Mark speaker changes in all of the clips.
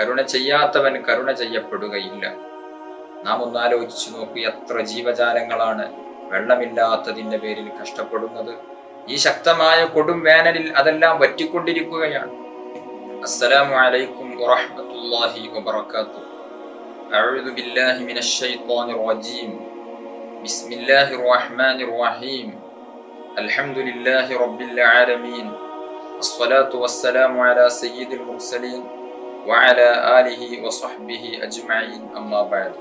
Speaker 1: കരുണ ചെയ്യാത്തവൻ കരുണ ചെയ്യപ്പെടുകയില്ല. നാം ഒന്ന് ആലോചിച്ചു നോക്കൂ എത്ര ജീവജാലങ്ങളാണ് വെള്ളമില്ലാത്തതിന്റെ പേരിൽ കഷ്ടപ്പെടുന്നത്. ഈ ശക്തമായ കൊടും വേനലിൽ അതെല്ലാം വറ്റിക്കൊണ്ടിരിക്കുകയാണ്. അസ്സലാമു അലൈക്കും വറഹ്മത്തുള്ളാഹി വബറകാതുഹു. ബില്ലാഹി റജീം. ബിസ്മില്ലാഹിർ റഹ്മാനിർ റഹീം. അൽഹംദുലില്ലാഹി റബ്ബിൽ ആലമീൻ. الصلاة والسلام على سيد المرسلين وعلى آله وصحبه أجمعين أما بعد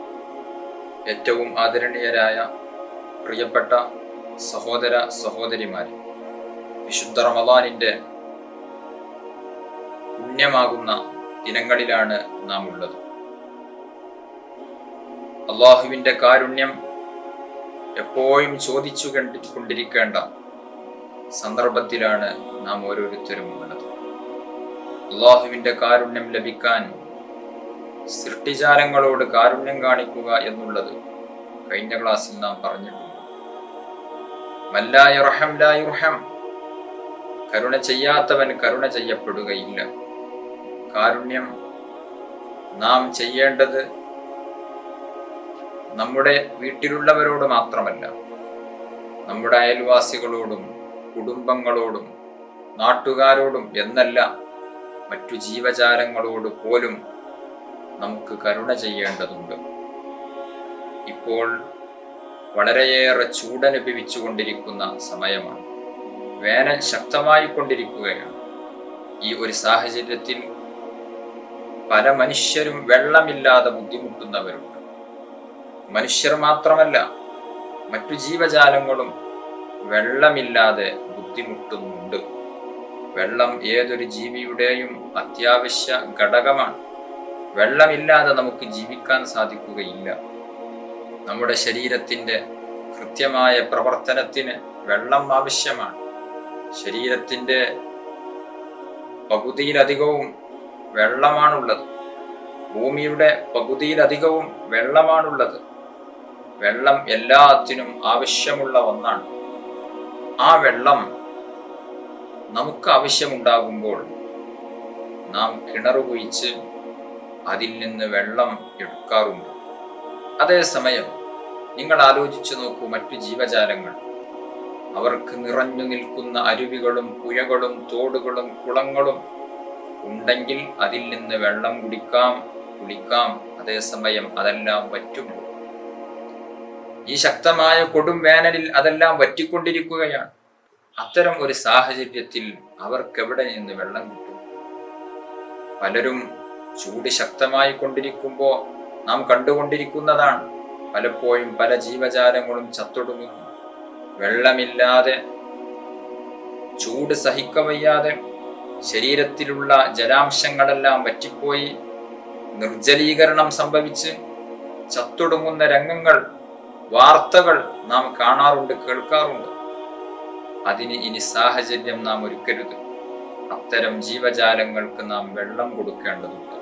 Speaker 1: ഏറ്റവും ആദരണീയരായ പ്രിയപ്പെട്ട സഹോദര സഹോദരിമാരെ വിശുദ്ധ റമദാനിന്റെ പുണ്യമാകുന്ന ദിനങ്ങളിലാണ് നാം ഉള്ളത് അള്ളാഹുവിന്റെ കാരുണ്യം എപ്പോഴും ചോദിച്ചു കൊണ്ടിരിക്കേണ്ട സന്ദർഭത്തിലാണ് നാം ഓരോരുത്തരും ഉള്ളത്. അള്ളാഹുവിന്റെ കാരുണ്യം ലഭിക്കാൻ സൃഷ്ടിജാലങ്ങളോട് കാരുണ്യം കാണിക്കുക എന്നുള്ളത് കഴിഞ്ഞ ക്ലാസ്സിൽ നാം പറഞ്ഞിട്ടുണ്ട്. കരുണ ചെയ്യാത്തവൻ കരുണ ചെയ്യപ്പെടുകയില്ല. കാരുണ്യം നാം ചെയ്യേണ്ടത് നമ്മുടെ വീട്ടിലുള്ളവരോട് മാത്രമല്ല നമ്മുടെ അയൽവാസികളോടും കുടുംബങ്ങളോടും നാട്ടുകാരോടും എന്നല്ല മറ്റു ജീവജാലങ്ങളോട് പോലും നമുക്ക് കരുണ ചെയ്യേണ്ടതുണ്ട്. ഇപ്പോൾ വളരെയേറെ ചൂടനുഭവിച്ചു കൊണ്ടിരിക്കുന്ന സമയമാണ്. വേനൽ ശക്തമായി കൊണ്ടിരിക്കുകയാണ് ഈ ഒരു സാഹചര്യത്തിൽ പല മനുഷ്യരും വെള്ളമില്ലാതെ ബുദ്ധിമുട്ടുന്നവരുണ്ട്. മനുഷ്യർ മാത്രമല്ല മറ്റു ജീവജാലങ്ങളും വെള്ളമില്ലാതെ ബുദ്ധിമുട്ടുന്നുണ്ട്. വെള്ളം ഏതൊരു ജീവിയുടെയും അത്യാവശ്യ ഘടകമാണ്. വെള്ളമില്ലാതെ നമുക്ക് ജീവിക്കാൻ സാധിക്കുകയില്ല. നമ്മുടെ ശരീരത്തിന്റെ കൃത്യമായ പ്രവർത്തനത്തിന് വെള്ളം ആവശ്യമാണ്. ശരീരത്തിന്റെ പകുതിയിലധികവും വെള്ളമാണുള്ളത്. ഭൂമിയുടെ പകുതിയിലധികവും വെള്ളമാണുള്ളത്. വെള്ളം എല്ലാത്തിനും ആവശ്യമുള്ള ഒന്നാണ്. ആ വെള്ളം നമുക്ക് ആവശ്യമുണ്ടാകുമ്പോൾ നാം കിണർ കുഴിച്ച് അതിൽ നിന്ന് വെള്ളം എടുക്കാറുണ്ട്. അതേസമയം നിങ്ങൾ ആലോചിച്ചു നോക്കൂ മറ്റു ജീവജാലങ്ങൾ. അവർക്ക് നിറഞ്ഞു നിൽക്കുന്ന അരുവികളും പുഴകളും തോടുകളും കുളങ്ങളും ഉണ്ടെങ്കിൽ അതിൽ നിന്ന് വെള്ളം കുടിക്കാം കുളിക്കാം. അതേസമയം അതെല്ലാം വറ്റുമ്പോൾ ഈ ശക്തമായ കൊടും വേനലിൽ അതെല്ലാം വറ്റിക്കൊണ്ടിരിക്കുകയാണ്. അത്തരം ഒരു സാഹചര്യത്തിൽ അവർക്കെവിടെ നിന്ന് വെള്ളം കിട്ടും? പലരും ചൂട് ശക്തമായി കൊണ്ടിരിക്കുമ്പോൾ നാം കണ്ടുകൊണ്ടിരിക്കുന്നതാണ്. പലപ്പോഴും പല ജീവജാലങ്ങളും ചത്തൊടുങ്ങുന്നു. വെള്ളമില്ലാതെ ചൂട് സഹിക്കവയ്യാതെ ശരീരത്തിലുള്ള ജലാംശങ്ങളെല്ലാം വറ്റിപ്പോയി നിർജലീകരണം സംഭവിച്ച് ചത്തൊടുങ്ങുന്ന രംഗങ്ങൾ വാർത്തകൾ നാം കാണാറുണ്ട് കേൾക്കാറുണ്ട്. അതിന് ഇനി സാഹചര്യം നാം ഒരുക്കരുത്. അത്തരം ജീവജാലങ്ങൾക്ക് നാം വെള്ളം കൊടുക്കേണ്ടതുണ്ട്.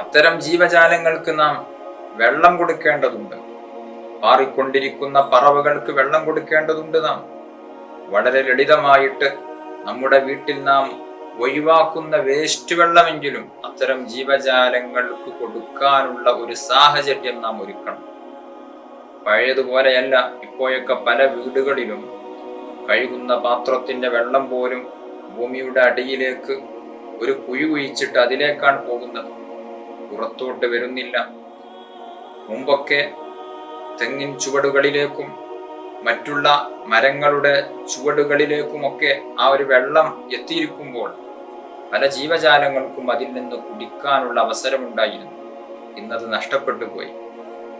Speaker 1: അത്തരം ജീവജാലങ്ങൾക്ക് നാം വെള്ളം കൊടുക്കേണ്ടതുണ്ട്. പാറിക്കൊണ്ടിരിക്കുന്ന പറവകൾക്ക് വെള്ളം കൊടുക്കേണ്ടതുണ്ട് നാം. വളരെ ലളിതമായിട്ട് നമ്മുടെ വീട്ടിൽ നാം ഒഴിവാക്കുന്ന വേസ്റ്റ് വെള്ളമെങ്കിലും അത്തരം ജീവജാലങ്ങൾക്ക് കൊടുക്കാനുള്ള ഒരു സാഹചര്യം നാം ഒരുക്കണം. പഴയതുപോലെയല്ല ഇപ്പോഴൊക്കെ പല വീടുകളിലും കഴുകുന്ന പാത്രത്തിന്റെ വെള്ളം പോലും ഭൂമിയുടെ അടിയിലേക്ക് ഒരു കുഴി കുഴിച്ചിട്ട് അതിലേക്കാണ് പോകുന്നത്. പുറത്തോട്ട് വരുന്നില്ല. മുമ്പൊക്കെ തെങ്ങിൻ ചുവടുകളിലേക്കും മറ്റുള്ള മരങ്ങളുടെ ചുവടുകളിലേക്കുമൊക്കെ ആ ഒരു വെള്ളം എത്തിയിരിക്കുമ്പോൾ പല ജീവജാലങ്ങൾക്കും അതിൽ നിന്ന് കുടിക്കാനുള്ള അവസരമുണ്ടായിരുന്നു. ഇന്നത് നഷ്ടപ്പെട്ടു പോയി.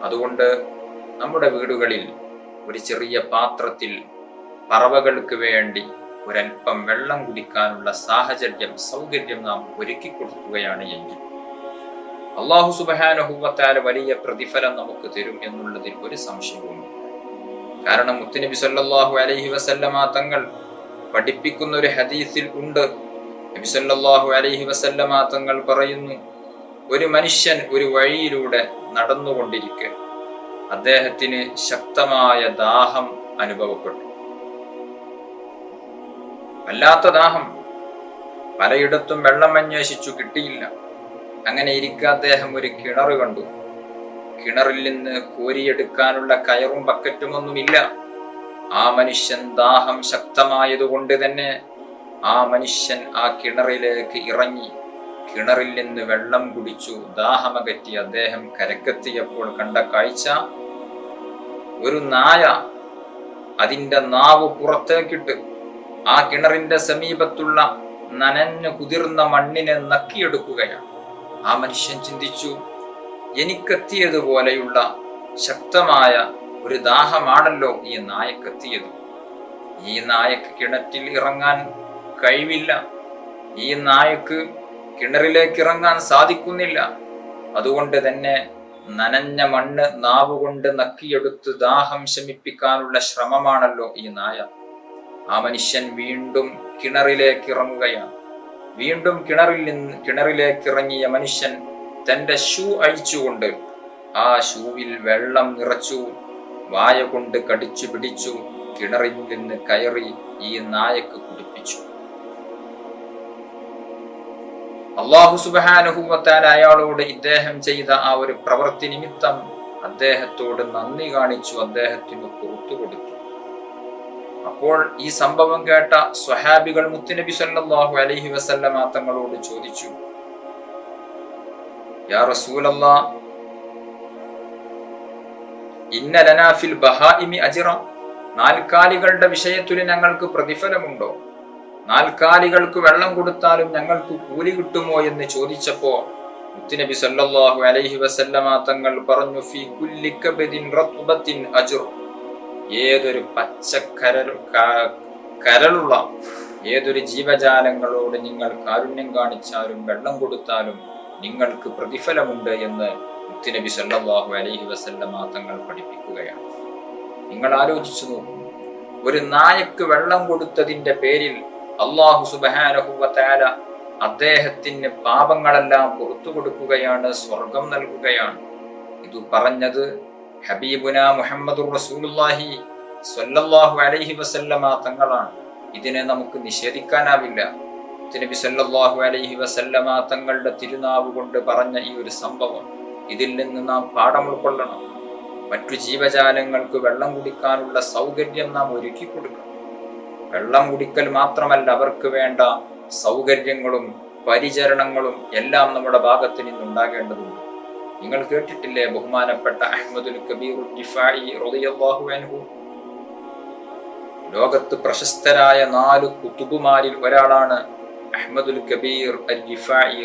Speaker 1: അതുകൊണ്ട് നമ്മുടെ വീടുകളിൽ ഒരു ചെറിയ പാത്രത്തിൽ പറവകൾക്ക് വേണ്ടി ഒരൽപ്പം വെള്ളം കുടിക്കാനുള്ള സാഹചര്യം സൗകര്യം നാം ഒരുക്കി കൊടുക്കുകയാണ് എങ്കിൽ അള്ളാഹു സുബാനുഭവത്താൽ വലിയ പ്രതിഫലം നമുക്ക് തരും എന്നുള്ളതിൽ ഒരു സംശയവുമില്ല. കാരണം മുത്തുനബി സല്ലാഹു അലഹി വസല്ലമ തങ്ങൾ പഠിപ്പിക്കുന്ന ഒരു ഹദീസിൽ ഉണ്ട്. നബി സല്ലാഹു അലഹി വസല്ലമ തങ്ങൾ പറയുന്നു ഒരു മനുഷ്യൻ ഒരു വഴിയിലൂടെ നടന്നുകൊണ്ടിരിക്കെ അദ്ദേഹത്തിന് ശക്തമായ ദാഹം അനുഭവപ്പെട്ടു. വല്ലാത്ത ദാഹം. പലയിടത്തും വെള്ളം അന്വേഷിച്ചു കിട്ടിയില്ല. അങ്ങനെ ഇരിക്കെ അദ്ദേഹം ഒരു കിണർ കണ്ടു. കിണറിൽ നിന്ന് കോരിയെടുക്കാനുള്ള കയറും ബക്കറ്റുമൊന്നുമില്ല ആ മനുഷ്യൻ ദാഹം ശക്തമായതുകൊണ്ട് തന്നെ ആ മനുഷ്യൻ ആ കിണറിലേക്ക് ഇറങ്ങി. കിണറിൽ നിന്ന് വെള്ളം കുടിച്ചു ദാഹമകറ്റി അദ്ദേഹം കരക്കെത്തിയപ്പോൾ കണ്ട കാഴ്ച. ഒരു നായ അതിന്റെ നാവ് പുറത്തേക്കിട്ട് ആ കിണറിന്റെ സമീപത്തുള്ള നനഞ്ഞു കുതിർന്ന മണ്ണിനെ നക്കിയെടുക്കുകയാണ്. ആ മനുഷ്യൻ ചിന്തിച്ചു എനിക്കെത്തിയതുപോലെയുള്ള ശക്തമായ ഒരു ദാഹമാണല്ലോ ഈ നായക്കെത്തിയത്. ഈ നായക്ക് കിണറ്റിൽ ഇറങ്ങാൻ കഴിവില്ല. ഈ നായക്ക് കിണറിലേക്ക് ഇറങ്ങാൻ സാധിക്കുന്നില്ല. അതുകൊണ്ട് തന്നെ നനഞ്ഞ മണ്ണ് നാവുകൊണ്ട് നക്കിയെടുത്ത് ദാഹം ശമിപ്പിക്കാനുള്ള ശ്രമമാണല്ലോ ഈ നായ. ആ മനുഷ്യൻ വീണ്ടും കിണറിലേക്ക് ഇറങ്ങുകയാണ്. വീണ്ടും കിണറിൽ നിന്ന് കിണറിലേക്ക് ഇറങ്ങിയ മനുഷ്യൻ തന്റെ ഷൂ അഴിച്ചുകൊണ്ട് ആ ഷൂവിൽ വെള്ളം നിറച്ചു വായ കൊണ്ട് കടിച്ചു പിടിച്ചു കിണറിൽ നിന്ന് കയറി ഈ നായക്ക് കുടിപ്പിച്ചു അള്ളാഹു സുബാനുഭൂവത്താൽ അയാളോട് ഇദ്ദേഹം ചെയ്ത ആ ഒരു പ്രവൃത്തി നിമിത്തം അദ്ദേഹത്തോട് നന്ദി കാണിച്ചു അദ്ദേഹത്തിന് പുറത്തു കൊടുത്തു. അപ്പോൾ ഈ സംഭവം കേട്ട സ്വഹാബികൾ മുത്തുനബി സല്ലാഹു അലഹി വസല്ലമ തങ്ങളോട് ചോദിച്ചു യാ റസൂലല്ലാ ഇന്ന ബഹാഇമി അജ്റ? നാൽക്കാലികളുടെ വിഷയത്തിൽ ഞങ്ങൾക്ക് പ്രതിഫലമുണ്ടോ? നാൽക്കാലികൾക്ക് വെള്ളം കൊടുത്താലും ഞങ്ങൾക്ക് കൂലി കിട്ടുമോ എന്ന് ചോദിച്ചപ്പോ മുത്തുനബി സല്ലല്ലാഹു അലൈഹി വസല്ലമ തങ്ങൾ പറഞ്ഞു ഫി റത്ബത്തിൻ അജ്ർ. ഏതൊരു പച്ചക്കരൽ ക- കരളുള്ള ഏതൊരു ജീവജാലങ്ങളോട് നിങ്ങൾ കാരുണ്യം കാണിച്ചാലും വെള്ളം കൊടുത്താലും നിങ്ങൾക്ക് പ്രതിഫലമുണ്ട് എന്ന് മുത്തുനബി സല്ലല്ലാഹു അലൈഹി വസല്ലമ തങ്ങൾ പഠിപ്പിക്കുകയാണ്. നിങ്ങൾ ആലോചിച്ചു നോക്കൂ ഒരു നായക്ക് വെള്ളം കൊടുത്തതിന്റെ പേരിൽ അള്ളാഹു സുബാനഹുവത്താല അദ്ദേഹത്തിന് പാപങ്ങളെല്ലാം പുറത്തു കൊടുക്കുകയാണ് സ്വർഗം നൽകുകയാണ്. ഇത് പറഞ്ഞത് ഹബീബുന മുഹമ്മദ് റസൂലുള്ളാഹി സ്വല്ലല്ലാഹു അലൈഹി വസല്ലമ തങ്ങളാണ്. ഇതിനെ നമുക്ക് നിഷേധിക്കാനാവില്ല. നബി സല്ലല്ലാഹു അലൈഹി വസല്ലമ തങ്ങളുടെ തിരുനാവ് കൊണ്ട് പറഞ്ഞ ഈ ഒരു സംഭവം ഇതിൽ നിന്ന് നാം പാഠം ഉൾക്കൊള്ളണം. മറ്റു ജീവജാലങ്ങൾക്ക് വെള്ളം കുടിക്കാനുള്ള സൗകര്യം നാം ഒരുക്കി കൊടുക്കണം വെള്ളം കുടിക്കൽ മാത്രമല്ല അവർക്ക് വേണ്ട സൗകര്യങ്ങളും പരിചരണങ്ങളും എല്ലാം നമ്മുടെ ഭാഗത്ത് നിന്നുണ്ടാകേണ്ടതുണ്ട് നിങ്ങൾ കേട്ടിട്ടില്ലേ ബഹുമാനപ്പെട്ട അഹമ്മദുൽ കബീർ അൻഹു? ലോകത്ത് പ്രശസ്തരായ നാല് കുത്തുബുമാരിൽ ഒരാളാണ് അഹമ്മദുൽ കബീർ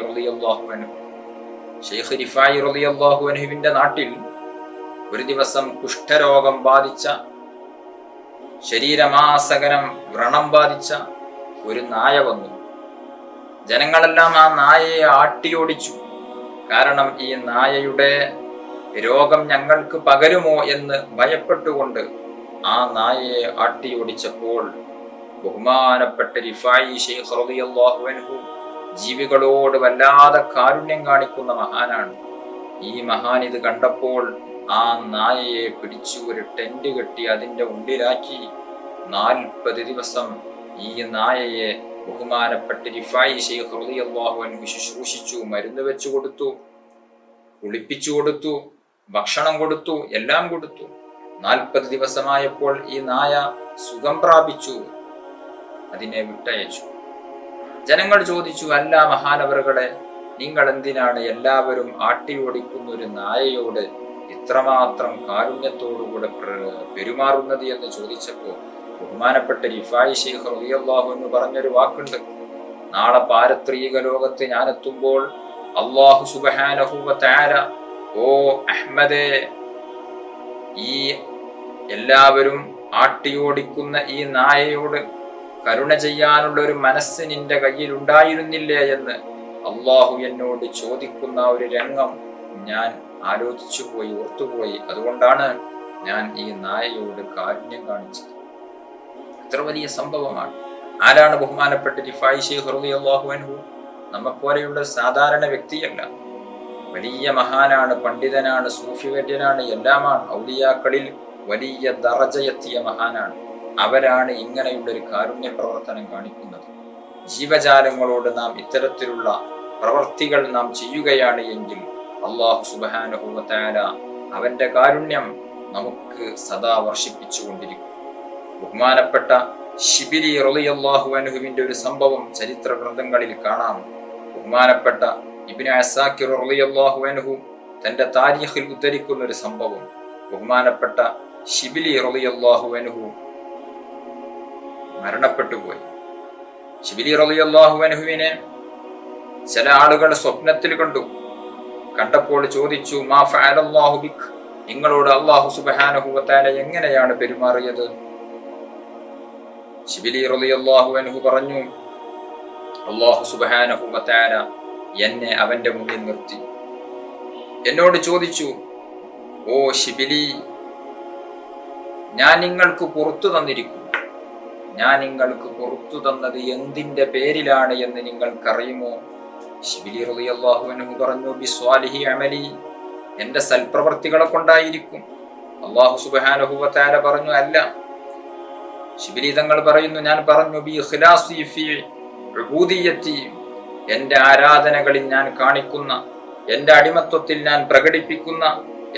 Speaker 1: റളിയല്ലാഹു അൻഹു. ഷെയ്ഖ് റളിയല്ലാഹു അൻഹുവിന്റെ നാട്ടിൽ ഒരു ദിവസം കുഷ്ഠരോഗം ബാധിച്ച ശരീരമാസകനം വ്രണം ബാധിച്ച ഒരു നായ വന്നു. ജനങ്ങളെല്ലാം ആ നായയെ ആട്ടിയോടിച്ചു. കാരണം ഈ നായയുടെ രോഗം ഞങ്ങൾക്ക് പകരുമോ എന്ന് ഭയപ്പെട്ടുകൊണ്ട് ആ നായയെ ആട്ടിയോടിച്ചപ്പോൾ ബഹുമാനപ്പെട്ട റിഫായി ജീവികളോട് വല്ലാതെ കാരുണ്യം കാണിക്കുന്ന മഹാനാണ്. ഈ മഹാൻ ഇത് കണ്ടപ്പോൾ ആ നായയെ പിടിച്ചു ഒരു ടെന്റ് കെട്ടി അതിന്റെ ഉള്ളിലാക്കി. നാൽപ്പത് ദിവസം ഈ നായയെ ബഹുമാനപ്പെട്ട റിഫായി ഷെയ്ഖ് അൻഹു ശുശ്രൂഷിച്ചു മരുന്ന് വെച്ചു കൊടുത്തു കുളിപ്പിച്ചു കൊടുത്തു ഭക്ഷണം കൊടുത്തു എല്ലാം കൊടുത്തു. നാൽപ്പത് ദിവസമായപ്പോൾ ഈ നായ സുഖം പ്രാപിച്ചു. അതിനെ വിട്ടയച്ചു. ജനങ്ങൾ ചോദിച്ചു അല്ല മഹാനവറുകളെ നിങ്ങൾ എന്തിനാണ് എല്ലാവരും ആട്ടിയോടിക്കുന്ന ഒരു നായയോട് ഇത്രമാത്രം കാരുണ്യത്തോടുകൂടെ പ്ര- പെരുമാറുന്നത് എന്ന് ചോദിച്ചപ്പോൾ ബഹുമാനപ്പെട്ട റിഫായി ഷെയ്ഖ് റളിയല്ലാഹു എന്ന് പറഞ്ഞൊരു വാക്കുണ്ട്. നാളെ പാരത്രീക ലോകത്ത് ഞാൻ എത്തുമ്പോൾ അള്ളാഹു സുബ്ഹാനഹു വ തആല ഓ അഹ്മദേ ഈ എല്ലാവരും ആട്ടിയോടിക്കുന്ന ഈ നായയോട് കരുണ ചെയ്യാനുള്ള ഒരു മനസ്സ് നിന്റെ കയ്യിൽ ഉണ്ടായിരുന്നില്ലേ എന്ന് അള്ളാഹു എന്നോട് ചോദിക്കുന്ന ഒരു രംഗം ഞാൻ ആലോചിച്ചു പോയി ഓർത്തുപോയി. അതുകൊണ്ടാണ് ഞാൻ ഈ നായയോട് കാരുണ്യം കാണിച്ചത്. ഇത്ര വലിയ സംഭവമാണ്. ആരാണ് ബഹുമാനപ്പെട്ട റിഫായി ഷെയ്ഖ് റളിയല്ലാഹു അൻഹു? നമ്മെപ്പോലെയുള്ള സാധാരണ വ്യക്തിയല്ല. വലിയ മഹാനാണ് പണ്ഡിതനാണ് സൂഫിവര്യനാണ് എല്ലാമാണ് ഔലിയാക്കളിൽ വലിയ ദറജയെത്തിയ മഹാനാണ്. അവരാണ് ഇങ്ങനെയുള്ള ഒരു കാരുണ്യ പ്രവർത്തനം കാണിക്കുന്നത്. ജീവജാലങ്ങളോട് നാം ഇത്തരത്തിലുള്ള പ്രവർത്തികൾ നാം ചെയ്യുകയാണ് എങ്കിൽ അള്ളാഹു സുബാനുഭവത്താല അവന്റെ കാരുണ്യം നമുക്ക് സദാ വർഷിപ്പിച്ചുകൊണ്ടിരിക്കും. ബഹുമാനപ്പെട്ട ഷിബിരി റളിയല്ലാഹു അനുഹുവിന്റെ ഒരു സംഭവം ചരിത്ര ഗ്രന്ഥങ്ങളിൽ കാണാം. ബഹുമാനപ്പെട്ട ഇബ്നു അസാക്കിർ റളിയല്ലാഹു അൻഹു തന്റെ താരീഖിൽ ഉദ്ധരിക്കുന്ന ഒരു സംഭവം. ബഹുമാനപ്പെട്ട ഷിബിലി റളിയല്ലാഹു അൻഹു മരണപ്പെട്ടുപോയി. ഷിബിലി റളിയല്ലാഹു അനുഹുവിനെ ചില ആളുകൾ സ്വപ്നത്തിൽ കണ്ടു. കണ്ടപ്പോൾ ചോദിച്ചു മാ ഫഅലല്ലാഹു ബിക്? നിങ്ങളോട് അള്ളാഹു സുബ്ഹാനഹു വതആല എങ്ങനെയാണ് പെരുമാറിയത്? ഷിബിലി റളിയല്ലാഹു അൻഹു പറഞ്ഞു അള്ളാഹു സുബ്ഹാനഹു വതആല എന്നെ അവന്റെ മുന്നിൽ നിർത്തി. എന്നോട് ചോദിച്ചു ഓ ശിബിലി ഞാൻ നിങ്ങൾക്ക് പുറത്തു തന്നിരിക്കുന്നു. ഞാൻ നിങ്ങൾക്ക് പുറത്തു തന്നത് എന്തിന്റെ പേരിലാണ് എന്ന് നിങ്ങൾക്കറിയുമോ? അൻഹു പറഞ്ഞു ബിസ്വാലിഹി എന്റെ സൽപ്രവർത്തികളെ കൊണ്ടായിരിക്കും. അള്ളാഹു സുബ്ഹാനഹു വതആല പറഞ്ഞു അല്ല. ശിബിലി തങ്ങൾ പറയുന്നു ഞാൻ പറഞ്ഞു ബി എന്റെ ആരാധനകളിൽ ഞാൻ കാണിക്കുന്ന എന്റെ അടിമത്വത്തിൽ ഞാൻ പ്രകടിപ്പിക്കുന്ന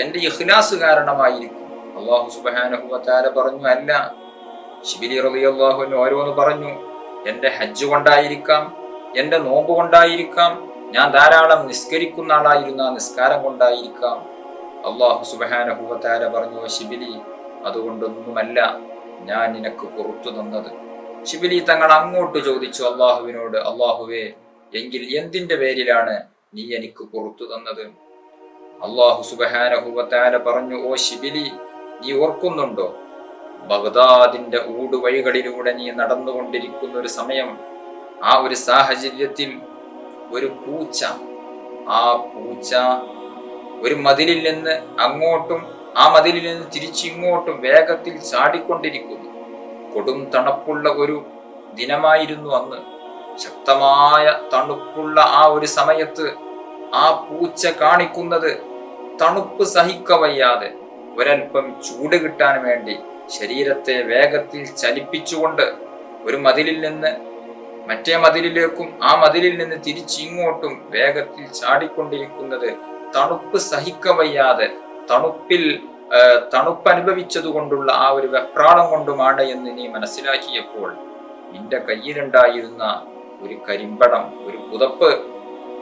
Speaker 1: എന്റെ ഇഖ്ലാസ് കാരണമായിരിക്കും. അള്ളാഹു സുബ്ഹാനഹു വതആല പറഞ്ഞു അല്ല. ശിബിലി റളിയല്ലാഹു അൻഹു ഓരോന്ന് പറഞ്ഞു എന്റെ ഹജ്ജ് കൊണ്ടായിരിക്കാം എന്റെ നോമ്പ് കൊണ്ടായിരിക്കാം ഞാൻ ധാരാളം നിസ്കരിക്കുന്ന ആളായിരുന്ന നിസ്കാരം കൊണ്ടായിരിക്കാം. അള്ളാഹു സുബ്ഹാനഹു വതആല പറഞ്ഞു ശിബിലി അതുകൊണ്ടൊന്നുമല്ല ഞാൻ നിനക്ക് പുറത്തു തന്നത് ശിബിലി തങ്ങൾ അങ്ങോട്ട് ചോദിച്ചു അള്ളാഹുവിനോട് അള്ളാഹുവേ എങ്കിൽ എന്തിന്റെ പേരിലാണ് നീ എനിക്ക് പുറത്തു തന്നത്? അള്ളാഹു സുബ്ഹാനഹു വതആല പറഞ്ഞു ഓ ശിബിലി നീ ഓർക്കുന്നുണ്ടോ? ബഗ്ദാദിന്റെ ഊടുവഴികളിലൂടെ നീ നടന്നുകൊണ്ടിരിക്കുന്ന ഒരു സമയം ആ ഒരു സാഹചര്യത്തിൽ ഒരു പൂച്ച ആ പൂച്ച ഒരു മതിലിൽ നിന്ന് അങ്ങോട്ടും ആ മതിലിൽ നിന്ന് തിരിച്ചിങ്ങോട്ടും വേഗത്തിൽ ചാടിക്കൊണ്ടിരിക്കുന്നു. കൊടും തണുപ്പുള്ള ഒരു ദിനമായിരുന്നു അന്ന്. ശക്തമായ തണുപ്പുള്ള ആ ഒരു സമയത്ത് ആ പൂച്ച കാണിക്കുന്നത് തണുപ്പ് സഹിക്കവയ്യാതെ ഒരൽപ്പം ചൂട് കിട്ടാൻ വേണ്ടി ശരീരത്തെ വേഗത്തിൽ ചലിപ്പിച്ചുകൊണ്ട് ഒരു മതിലിൽ നിന്ന് മറ്റേ മതിലിലേക്കും ആ മതിലിൽ നിന്ന് തിരിച്ചിങ്ങോട്ടും വേഗത്തിൽ ചാടിക്കൊണ്ടിരിക്കുന്നത് തണുപ്പ് സഹിക്കവയ്യാതെ തണുപ്പിൽ തണുപ്പ് അനുഭവിച്ചതുകൊണ്ടുള്ള ആ ഒരു വെപ്രാളം കൊണ്ടുമാണ് എന്ന് നീ മനസ്സിലാക്കിയപ്പോൾ നിന്റെ കയ്യിലുണ്ടായിരുന്ന ഒരു കരിമ്പടം ഒരു പുതപ്പ്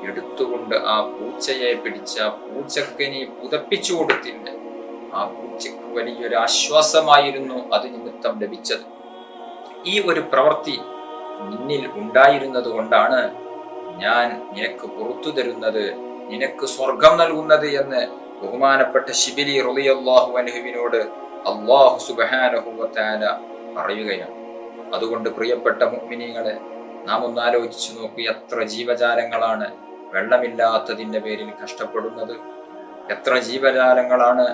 Speaker 1: എടുത്തുകൊണ്ട് ആ പൂച്ചയെ പിടിച്ച പൂച്ചക്ക് നീ പുതപ്പിച്ചു കൊടുത്തില്ല ആ പൂച്ചക്ക് വലിയൊരു ആശ്വാസമായിരുന്നു അത് നിമിത്തം ലഭിച്ചത്. ഈ ഒരു പ്രവൃത്തി നിന്നിൽ ഉണ്ടായിരുന്നത് കൊണ്ടാണ് ഞാൻ നിനക്ക് പുറത്തു തരുന്നത് നിനക്ക് സ്വർഗം നൽകുന്നത് എന്ന് ബഹുമാനപ്പെട്ട ശിബിലി റളിയല്ലാഹു അൻഹുവിനോട് അള്ളാഹു സുബ്ഹാനഹു വതആല പറയുകയാണ്. അതുകൊണ്ട് പ്രിയപ്പെട്ട മുഗ്മിനികളെ നാം ഒന്ന് ആലോചിച്ചു നോക്കൂ എത്ര ജീവജാലങ്ങളാണ് വെള്ളമില്ലാത്തതിന്റെ പേരിൽ കഷ്ടപ്പെടുന്നത് എത്ര ജീവജാലങ്ങളാണ്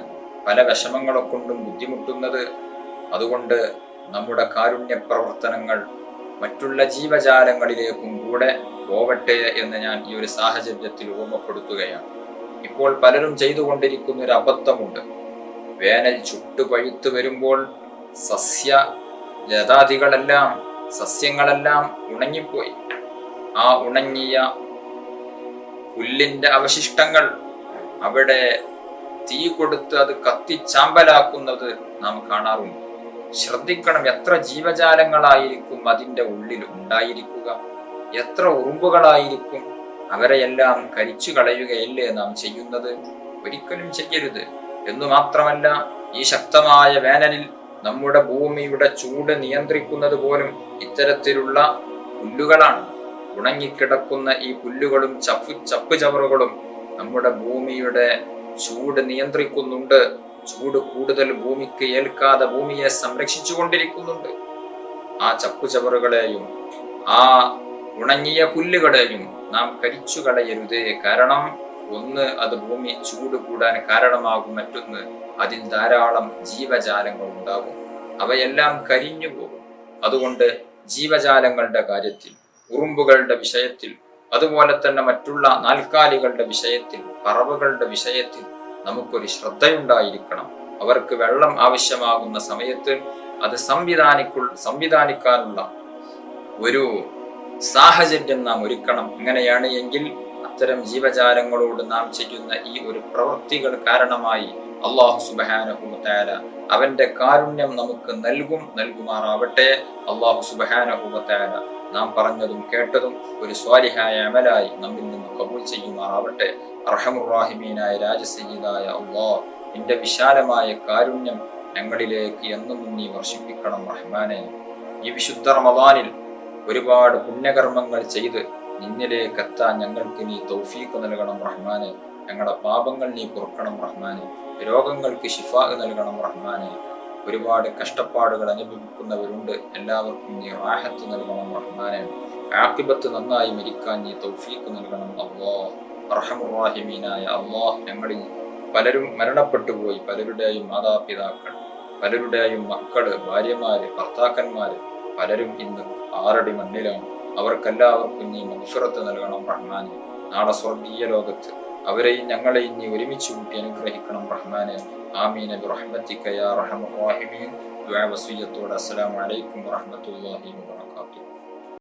Speaker 1: പല വിഷമങ്ങളെ കൊണ്ടും ബുദ്ധിമുട്ടുന്നത്. അതുകൊണ്ട് നമ്മുടെ കാരുണ്യ പ്രവർത്തനങ്ങൾ മറ്റുള്ള ജീവജാലങ്ങളിലേക്കും കൂടെ പോവട്ടെ എന്ന് ഞാൻ ഈ ഒരു സാഹചര്യത്തിൽ ഓർമ്മപ്പെടുത്തുകയാണ്. ഇപ്പോൾ പലരും ചെയ്തുകൊണ്ടിരിക്കുന്ന ഒരു അബദ്ധമുണ്ട്. വേനൽ ചുട്ടുപഴുത്തു വരുമ്പോൾ സസ്യ ലതാദികളെല്ലാം സസ്യങ്ങളെല്ലാം ഉണങ്ങിപ്പോയി. ആ ഉണങ്ങിയ പുല്ലിന്റെ അവശിഷ്ടങ്ങൾ അവിടെ തീ കൊടുത്ത് അത് കത്തിച്ചാമ്പലാക്കുന്നത് നാം കാണാറുണ്ട്. ശ്രദ്ധിക്കണം എത്ര ജീവജാലങ്ങളായിരിക്കും അതിന്റെ ഉള്ളിൽ ഉണ്ടായിരിക്കുക. എത്ര ഉറുമ്പുകളായിരിക്കും അവരെയെല്ലാം കരിച്ചു കളയുകയല്ലേ നാം ചെയ്യുന്നത്? ഒരിക്കലും ചെയ്യരുത്. എന്നു മാത്രമല്ല ഈ ശക്തമായ വേനലിൽ നമ്മുടെ ഭൂമിയുടെ ചൂട് നിയന്ത്രിക്കുന്നത് പോലും ഇത്തരത്തിലുള്ള പുല്ലുകളാണ്. ഉണങ്ങിക്കിടക്കുന്ന ഈ പുല്ലുകളും ചപ്പു ചപ്പ് ചവറുകളും നമ്മുടെ ഭൂമിയുടെ ചൂട് നിയന്ത്രിക്കുന്നുണ്ട്. ചൂട് കൂടുതൽ ഭൂമിക്ക് ഏൽക്കാതെ ഭൂമിയെ സംരക്ഷിച്ചു കൊണ്ടിരിക്കുന്നുണ്ട്. ആ ചപ്പുചവറുകളെയും ആ ഉണങ്ങിയ പുല്ലുകളെയും നാം കരിച്ചു കളയരുത്. കാരണം ഒന്ന് അത് ഭൂമി ചൂട് കൂടാൻ കാരണമാകും മറ്റൊന്ന് അതിൽ ധാരാളം ജീവജാലങ്ങൾ ഉണ്ടാകും. അവയെല്ലാം കരിഞ്ഞു പോകും. അതുകൊണ്ട് ജീവജാലങ്ങളുടെ കാര്യത്തിൽ ഉറുമ്പുകളുടെ വിഷയത്തിൽ അതുപോലെ തന്നെ മറ്റുള്ള നാൽക്കാലികളുടെ വിഷയത്തിൽ പറവുകളുടെ വിഷയത്തിൽ നമുക്കൊരു ശ്രദ്ധയുണ്ടായിരിക്കണം. അവർക്ക് വെള്ളം ആവശ്യമാകുന്ന സമയത്ത് അത് സംവിധാനിക്കു സംവിധാനിക്കാനുള്ള ഒരു സാഹചര്യം നാം ഒരുക്കണം. അങ്ങനെയാണ് എങ്കിൽ അത്തരം ജീവജാലങ്ങളോട് നാം ചെയ്യുന്ന ഈ ഒരു പ്രവൃത്തികൾ കാരണമായി അള്ളാഹു സുബാനഹുല അവന്റെ കാരുണ്യം നമുക്ക് നൽകും നൽകുമാറാവട്ടെ. അള്ളാഹു സുബാനഹുല നാം പറഞ്ഞതും കേട്ടതും ഒരു സ്വാലിഹായ അമലായി നമ്മിൽ നിന്ന് കബൂൽ ചെയ്യുമാറാവട്ടെ. അർഹമുറാഹിമീനായ രാജസയ്യിദായ അള്ളാഹ് നിന്റെ വിശാലമായ കാരുണ്യം ഞങ്ങളിലേക്ക് എന്നും നീ വർഷിപ്പിക്കണം റഹ്മാനെ. ഈ വിശുദ്ധ റമദാനിൽ ഒരുപാട് പുണ്യകർമ്മങ്ങൾ ചെയ്ത് നിന്നിലേക്ക് എത്താൻ ഞങ്ങൾക്ക് നീ തൗഫീഖ് നൽകണം റഹ്മാനെ. ഞങ്ങളുടെ പാപങ്ങൾ നീ പൊറുക്കണം റഹ്മാനെ. രോഗങ്ങൾക്ക് ഷിഫ നൽകണം റഹ്മാനെ. ഒരുപാട് കഷ്ടപ്പാടുകൾ അനുഭവിക്കുന്നവരുണ്ട്. എല്ലാവർക്കും നീ റാഹത്ത് നൽകണം റഹ്മാനെ. ആക്കിബത്ത് നന്നായി മരിക്കാൻ നീ തൗഫീഖ് നൽകണം അള്ളാ റഹമുറാഹിമീനായ അള്ളാഹ് ഞങ്ങളിൽ പലരും മരണപ്പെട്ടുപോയി പലരുടെയും മാതാപിതാക്കൾ പലരുടെയും മക്കൾ ഭാര്യമാര് ഭർത്താക്കന്മാര് പലരും ഇന്ന് ആറടി മണ്ണിലാണ്. അവർക്കെല്ലാവർക്കും നീ മനുഷ്യറത്ത് നൽകണം റഹ്മാനെ. നാളെ സ്വർഗീയ ലോകത്ത് അവരെയും ഞങ്ങളെയും നീ ഒരുമിച്ച് കൂട്ടി അനുഗ്രഹിക്കണം റഹ്മാനെ. ആമീൻ. റഹ്മത്തിക്കയാ യാ അസ്സലാമു അലൈക്കും വറഹ്മത്തുള്ളാഹി വസിയ്യത്തോടെ